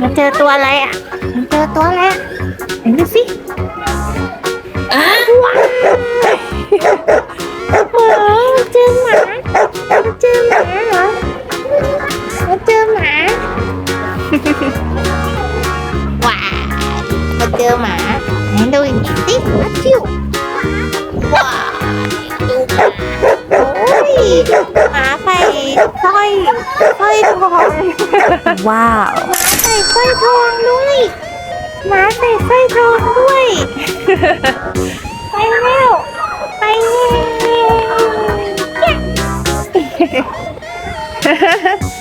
มันเจอตัวอะไรอะมันเจอตัวอะไรอะไหนดูสิว้าวมามันเจอหมามันเจอหมาเหรอมันเจอหมาว้าวมันเจอหมาไหนดูอีกนิดสิอัดชิวว้าวดูหมาโอ้ยหมาใส่สร้อยสร้อยทองว้าว ส่สร้อยทองด้วยหมาใส่สร้อยทองด้วย ไปแล้ว ไปแล้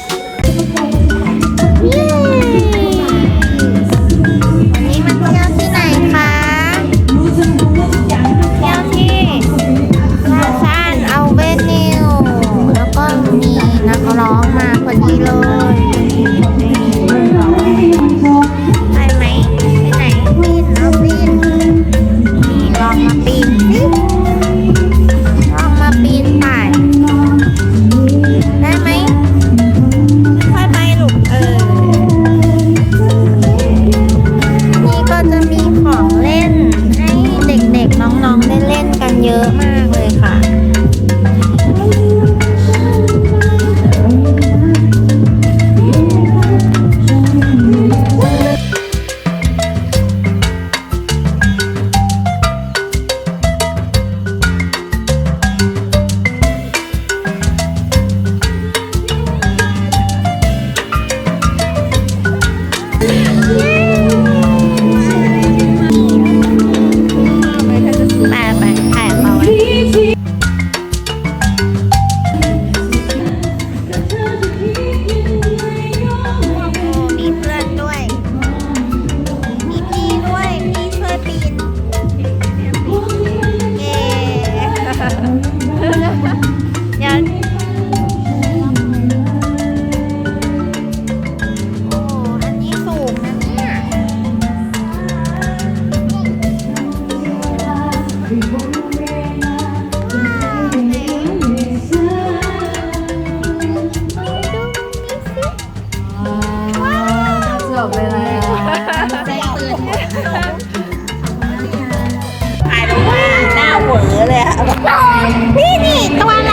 นี่นี่ตัวอะไร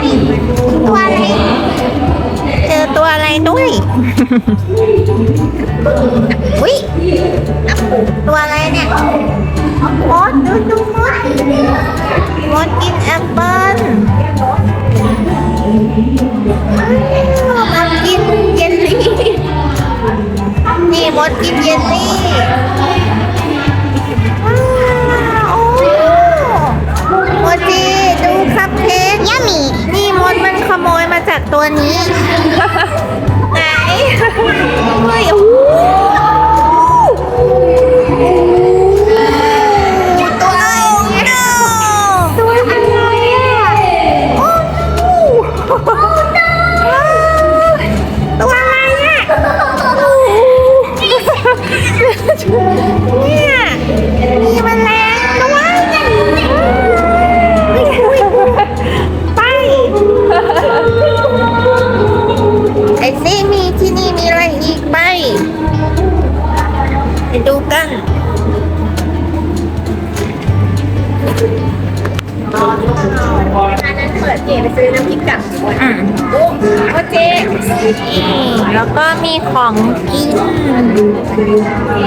ตัวอะไร เจอตัวอะไรด้วย อุ้ยตัวอะไรเนี่ยมดดูดูมดมดกินแอปเปิ้ล คัพเค้กยามีนี่มดมันขโมยมาจากตัวนี้ ไหนเฮ้ยโอ้โหตัวอะไรเนี่ย อซี่มีที่นี่มีอะไรอีกไปไปดูกันอันนั้นเปิดเกมไปซื้อน้ำพริกกับอืมโอเจแล้วก็มีของกิน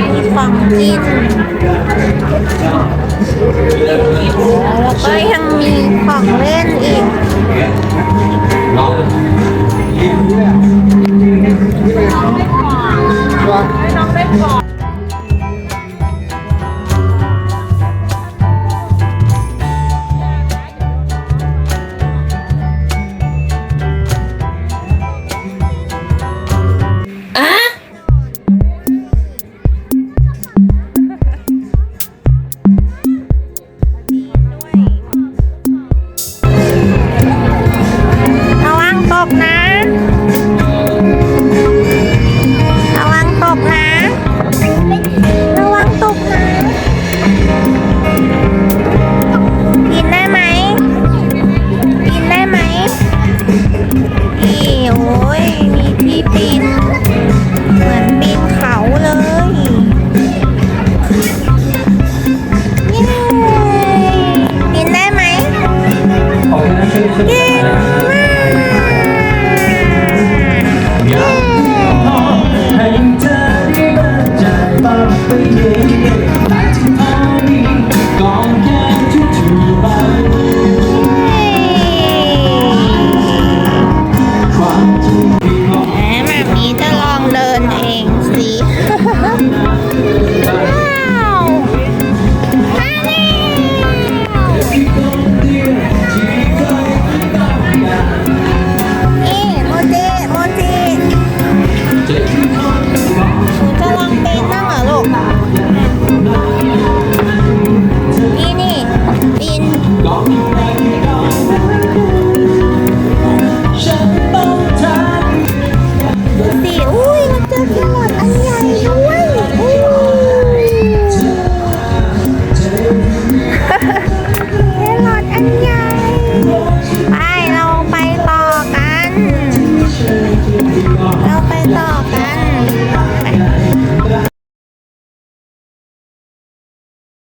มีของกิน แล้วก็ยังมีของเล่น อี 好评的是